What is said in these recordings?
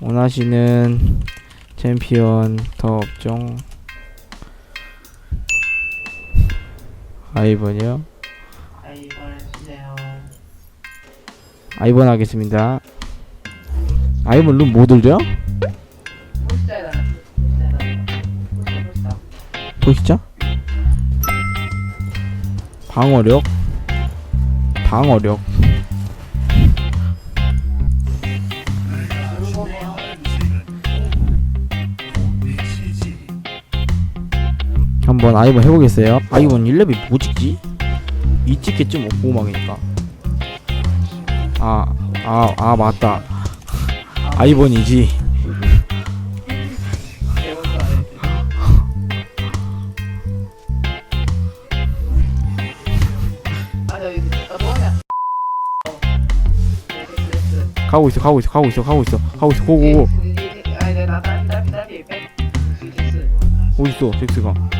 원하시는 챔피언 더 업종 아이번이요? 아이번 주세요. 아이번 하겠습니다 아이번 룸 뭐 들죠? 폴스타이다. 폴스타이다. 폴스타. 보시죠 방어력 방어력 한번 아이번 해보겠어요 아이번 1레벨 뭐 찍지? 이 찍겠지 뭐 보호막이니까 아 아, 아 맞다? 아, 아? 어. 네, 넥클래스. 가고 있어 가고 있어 가고 있어 가고 있어 가고 있어 고고고 네, 있어 잭스가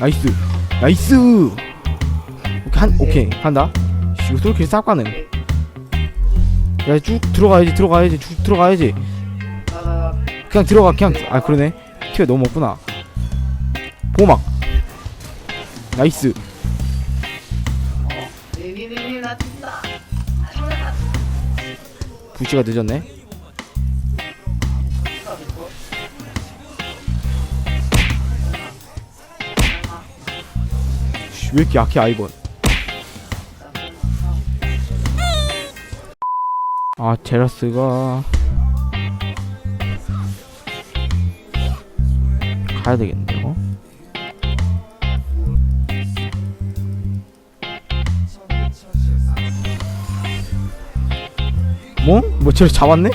나이스. 나이스. 오케이 한 오케이. 간다. 씨, 이거 솔킬 싹 가능 야쭉 들어가야지 들어가야지 쭉 들어가야지. 그냥 들어가 그냥. 아 그러네. 티가 너무 없구나. 보막. 나이스. 어. 부시가 늦었네 씨, 왜 이렇게 약해 아이번 아 제라스가 가야 되겠네요 뭐? 뭐 제라스 잡았네?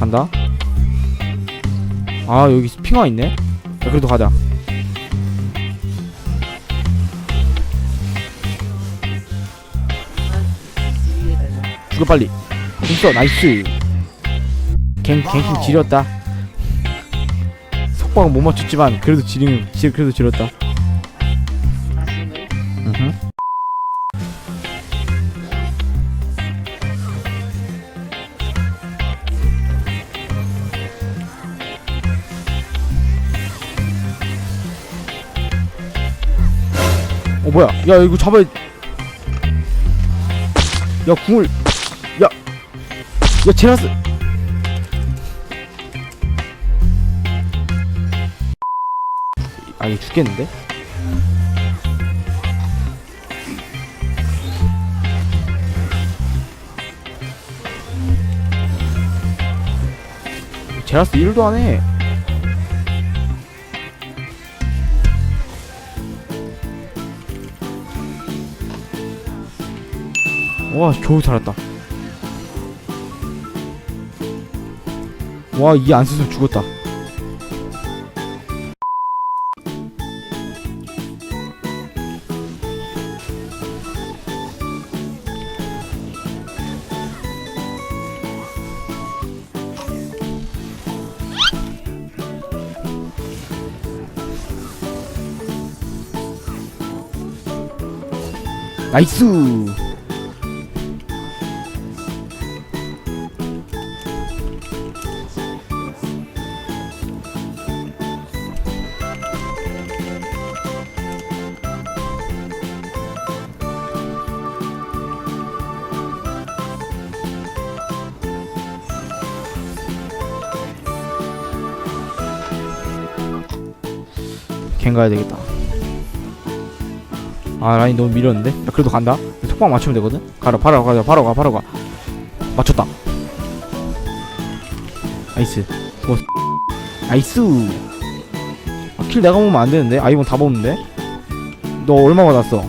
간다 아 여기 핑화 있네? 야 그래도 가자. 죽여 빨리. 있어 나이스. 갱 갱킹 지렸다. 속박은 못 맞췄지만 그래도 지링 지 그래도 지렸다 어 뭐야? 야 이거 잡아야 야 궁을 야야 제라스. 아 이거 죽겠는데? 제라스 1도 안해 와 겨우 살았다. 와 이 안 쓰면 죽었다. 나이스 갱 가야 되겠다. 아 라인 너무 밀었는데? 야, 그래도 간다. 속박 맞추면 되거든. 가라, 바로 가자, 바로 가, 바로 가. 맞췄다. 나이스. 좋았어. 나이스. 아, 킬 내가 먹으면 안 되는데. 아이번 다 먹는데. 너 얼마 받았어?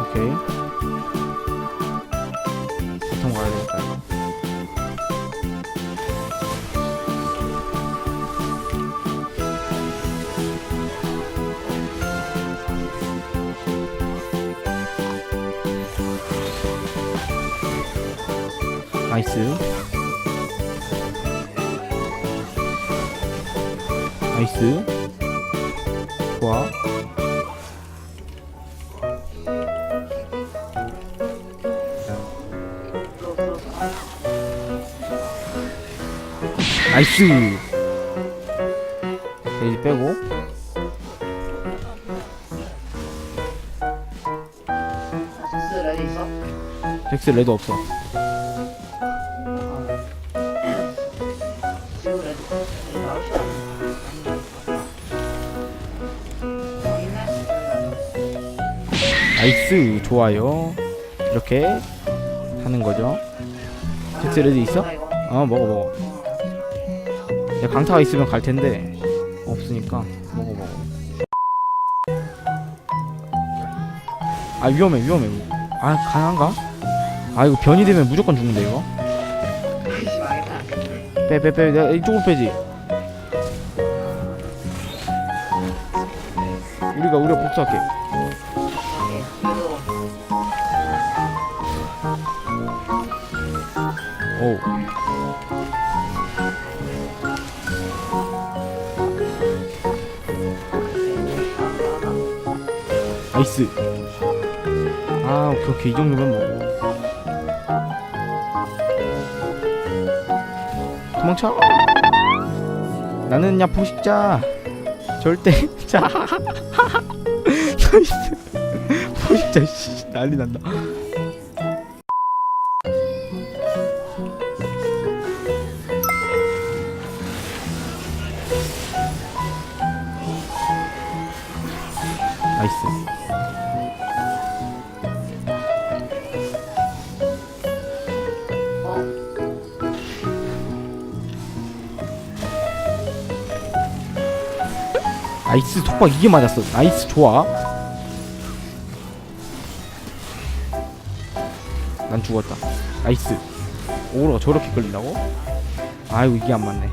오케이. 나이스 나이스 좋아. 나이스 레이지 빼고? 잭스 레드 없어 나이스 좋아요. 이렇게 하는 거죠. 잭스 레디 있어? 어 먹어 먹어. 야 강타가 있으면 갈 텐데 없으니까 먹어 먹어. 아 위험해 위험해. 아 가능한가? 아 이거 변이 되면 무조건 죽는데 이거. 빼 빼 빼. 내가 이쪽으로 빼지. 우리가 우리가 복수할게 오. 나이스. 아 오케이 오케이 이 정도면 뭐. 도망쳐. 나는 야 포식자. 절대 자. 포식자 씨. 난리 난다 나이스 어, 나이스 속박 이게 맞았어. 나이스 좋아. 난 죽었다. 나이스. 오로가 저렇게 끌린다고? 아이고 이게 안 맞네.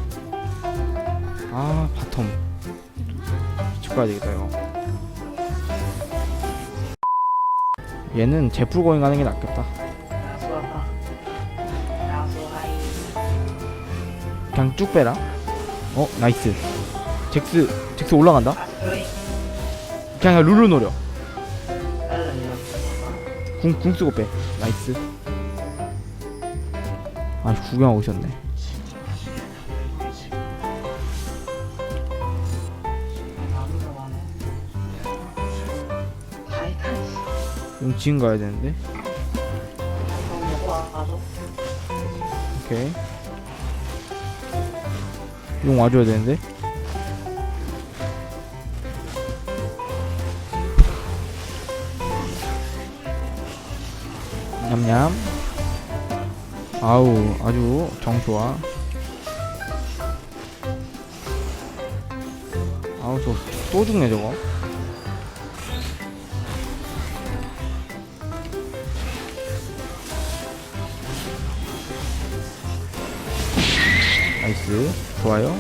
아 바텀. 집 가야 되겠다 이거 얘는 제풀 고잉 하는 게 낫겠다. 그냥 쭉 빼라 어 나이스 잭스 잭스 올라간다 아스트로이. 그냥 룰루 노려. 궁, 궁 쓰고 빼 나이스 아 구경하고 있었네 용 지금 가야 되는데? 그럼. 오케이. 용 와줘야 되는데? 냠냠. 아우 아주 정 좋아 아우 저 또 죽네 저거 나이스. 좋아요.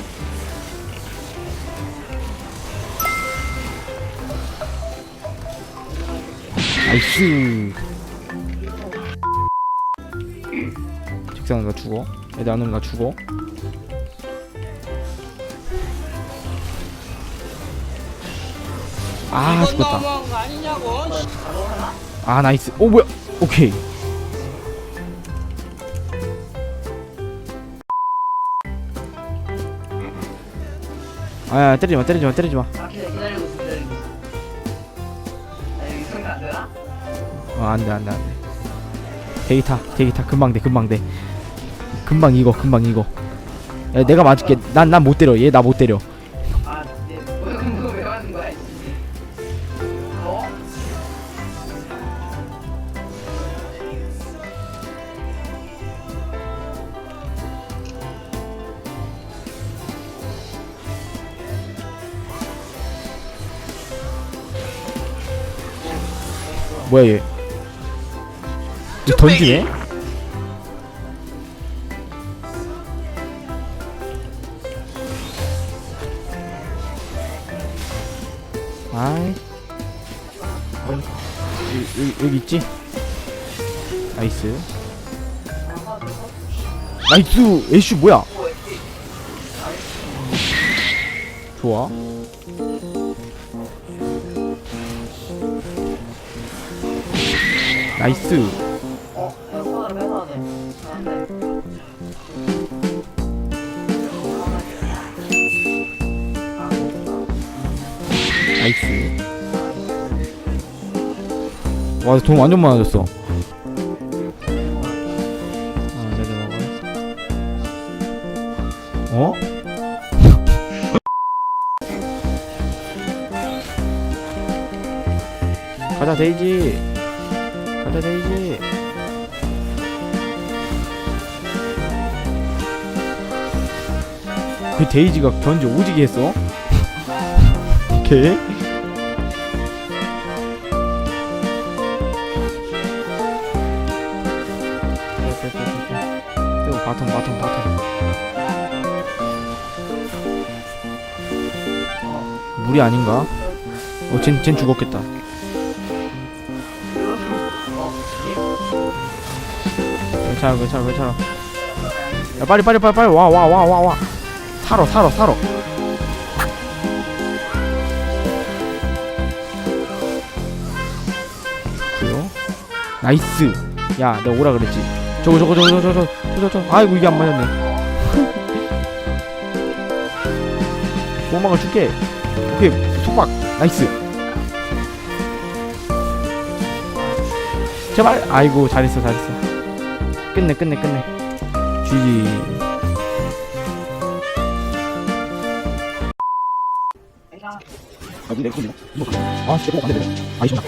나이스 책상가 죽어. 애들 안 오면 나 죽어. 아 죽었다. 아니냐고. 아 나이스. 오 뭐야. 오케이 아야 때리지 마 때리지 마 때리지 마. 아, 기다려, 기다리고 있어, 기다리고 있어. 아, 여기 생각 안? 어 안돼 안돼 안돼. 데이터 데이터 금방 돼 금방 돼. 금방 이거 금방 이거. 야 내가 맞을게. 난 난 못 때려. 얘 나 못 때려 뭐야 얘? 이거 던지네? 아이. 여기, 여기, 여기 있지? 나이스. 나이스! 애쉬 뭐야? 좋아 나이스 어. 나이스 와 돈 완전 많아졌어 먹어 어? 가자 데이지 데이지 그 데이지가 견제 오지게 했어 오케이 이거 바텀 바텀 바텀 물이 아닌가? 어, 쟨, 쟨 죽었겠다. 괜찮아, 괜찮아, 괜찮아. 야, 빨리, 빨리, 빨리, 빨리, 와, 와, 와, 와, 와. 살어, 살어, 살어. 그요? 나이스. 야, 내가 오라 그랬지. 저거, 저거, 저거, 저거, 저거, 저거. 아이고, 이게 안 맞았네. 도망을 줄게. 오케이, 속박. 나이스. 제발. 아이고, 잘했어, 잘했어. 끝내, 끝내, 끝내. GG. 아, 근데 근데 뭐 아, 진짜 뭐안 되네. 아, 이신다.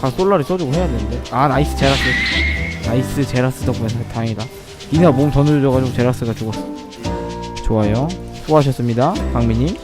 가 솔라리 써주고 해야 되는데. 아, 나이스 제라스. 나이스 제라스 덕분에 다- 다행이다. 이나 몸 더 늘려가지고 제라스가 죽었어. 좋아요. 수고하셨습니다, 강민님.